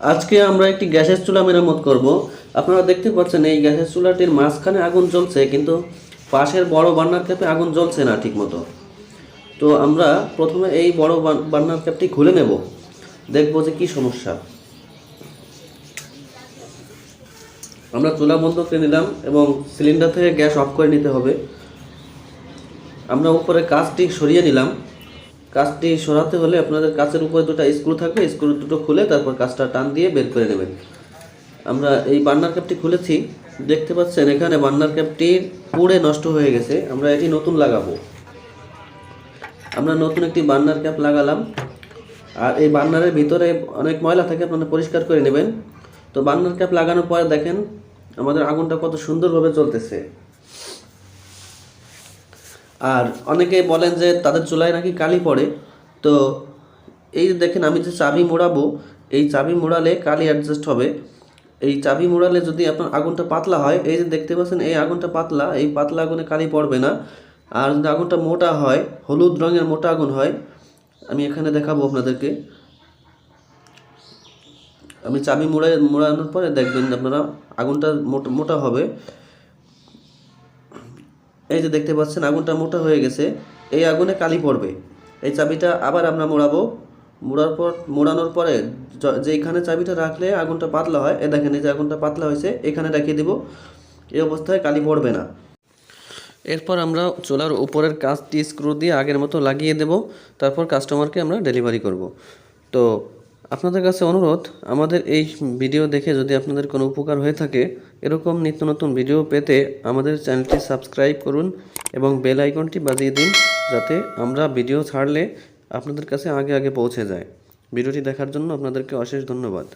আজকে আমরা একটি গ্যাসের চুলা মেরামত করব। আপনারা দেখতে পাচ্ছেন এই গ্যাসের চুলাটির মাঝখানে আগুন জ্বলছে, কিন্তু পাশের বড় বার্নার ক্যাপে আগুন জ্বলছে না ঠিকমতো। তো আমরা প্রথমে এই বড় বার্নার ক্যাপটি খুলে নেব। দেখব যে কি সমস্যা। আমরা চুলা বন্ধ করে নিলাম এবং সিলিন্ডার থেকে গ্যাস অফ করে নিতে হবে। আমরা উপরে কাজটি সরিয়ে নিলাম। কাজটি সরাতে হলে আপনাদের কাচের উপরে দুটো স্ক্রু থাকবে, স্ক্রু দুটো খুলে তারপর কাজটা টান দিয়ে বের করে নেবেন। আমরা এই বার্নার ক্যাপটি খুলেছি, দেখতে পাচ্ছেন এখানে বার্নার ক্যাপটি পুড়ে নষ্ট হয়ে গেছে, আমরা এটি নতুন লাগাবো। আমরা নতুন একটি বার্নার ক্যাপ লাগালাম, আর এই বার্নারের ভিতরে অনেক ময়লা থাকে, আপনারা পরিষ্কার করে নেবেন। তো বার্নার ক্যাপ লাগানোর পরে দেখেন, আমাদের আগুনটা কত সুন্দরভাবে চলতেছে আর অনেকে বলেন যে তাদের চুলায় নাকি কালি পড়ে। তো এই দেখেন, আমি যে চাবি মোড়াবো, এই চাবি মোড়ালে কালি অ্যাডজাস্ট হবে। এই চাবি মোড়ালে যদি আপনার আগুনটা পাতলা হয়, এই যে দেখতে পাচ্ছেন, এই আগুনটা পাতলা, এই পাতলা আগুনে কালি পড়বে না। আর যদি আগুনটা মোটা হয়, হলুদ রঙের মোটা আগুন হয়, আমি এখানে দেখাবো আপনাদেরকে। আমি চাবি মোড়াই মোড়ানোর পরে দেখবেন আপনারা আগুনটা মোটা হবে। এই যে দেখতে পাচ্ছেন, আগুনটা মোটা হয়ে গেছে। এই আগুনে কালি পড়বে। এই চাবিটা আবার আমরা মোড়াবো। মোড়ার পর, মোড়ানোর পরে য- যেইখানে চাবিটা রাখলে আগুনটা পাতলা হয় এ দেখেন এই যে আগুনটা পাতলা হয়েছে, এখানে রেখে দিব। এই অবস্থায় কালি পড়বে না। এরপর আমরা চুলার উপরের কাজটি স্ক্রু দিয়ে আগের মতো লাগিয়ে দেব। তারপর কাস্টমারকে আমরা ডেলিভারি করব। তো আপনাদের কাছে অনুরোধ, আমাদের এই ভিডিও দেখে যদি আপনাদের কোনো উপকার হয়ে থাকে, এরকম নিত্য নতুন ভিডিও পেতে আমাদের চ্যানেলটি সাবস্ক্রাইব করুন এবং বেল আইকনটি বাজিয়ে দিন যাতে আমরা ভিডিও ছাড়লে আপনাদের কাছে আগে আগে পৌঁছে যায়। ভিডিওটি দেখার জন্য আপনাদেরকে অশেষ ধন্যবাদ।